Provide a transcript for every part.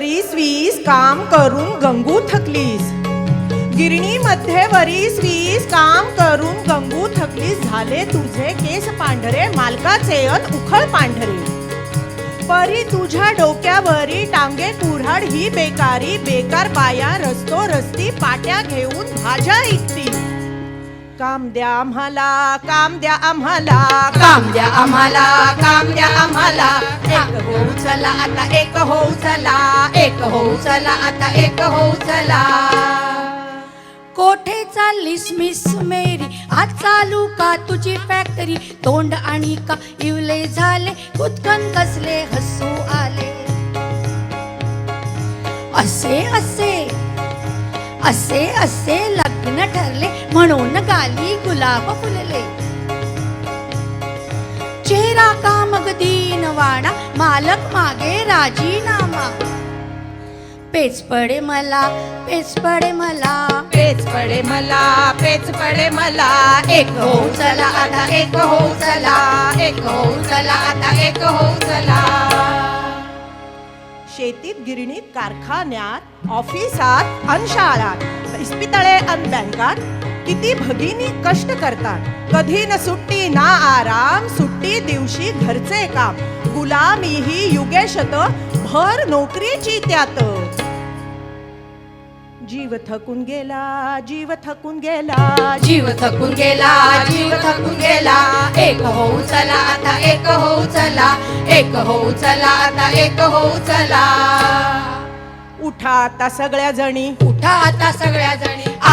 वरीस वीस काम करून गंगू थकलीस. गिरणीमध्ये वरीस वीस काम करून गंगू थकलीस. झाले तुझे केस पांढरे मालकाचे अत उखळ पांढरे. परी तुझ्या डोक्यावरी टांगे कुऱ्हाड ही बेकारी बेकार बाया रस्तो रस्ती पाट्या घेऊन भाज्या इकती. काम द्या आम्हाला काम द्या आम्हाला काम द्या आम्हाला काम द्या आम्हाला. चला आता एक होऊ चला. एक होऊ चला आता एक होऊ चला. कोठे चाललीस मिस मेरी? आज चालू का तुझी फॅक्टरी तोंड आणि का इवले झाले? कुतकन कसले हसू आले? असे असे. असे असे लग्न ठरले म्हणून गाली गुलाब फुलले. चेहरा मागे राजीनामा. पेच पडे मला पेच पडे मला. पेच पडे मला पेच पडे मला. एक होऊ चला आता एक होऊ चला. एक होऊ चला आता एक होऊ चला. शेतीत गिरणीत कारखान्यात ऑफिसात अन शाळात इस्पितळे अन बँकात किती भगिनी कष्ट करतात. कधी न सुट्टी ना आराम सुट्टी दिवशी घरचे काम. गुलामी ही युगेशत भर नोकरीची त्यात. जीव थकून गेला जीव थकून गेला. जीव थकून गेला जीव थकून गेला. एक होऊ चला आता एक होऊ चला. एक होऊ चला आता एक होऊ चला. उठा आता सगळ्या जणी. उठा आता सगळ्या जणी.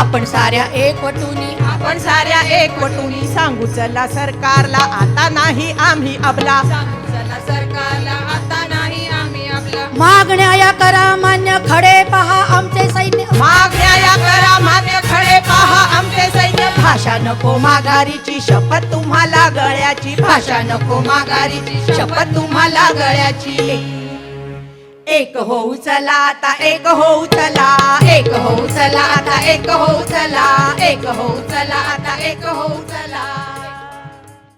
आपण साऱ्या एक वटुनी आपण साऱ्या एक वटुनी सांगू चला सरकारला आता नाही आम्ही अबला चला सरकारला आता नाही आम्ही आपला. मागण्या या करा मान्य खडे पहा आमचे सैन्य. मागण्या या करा मान्य खडे पहा आमचे सैन्य. भाषा नको माघारीची शपथ तुम्हाला गळ्याची. भाषा नको माघारीची शपथ तुम्हाला गळ्याची. एक होऊ चला आता एक होऊ चला एक होऊ चला आता एक होऊ चला एक होऊ चला आता एक होऊ चला.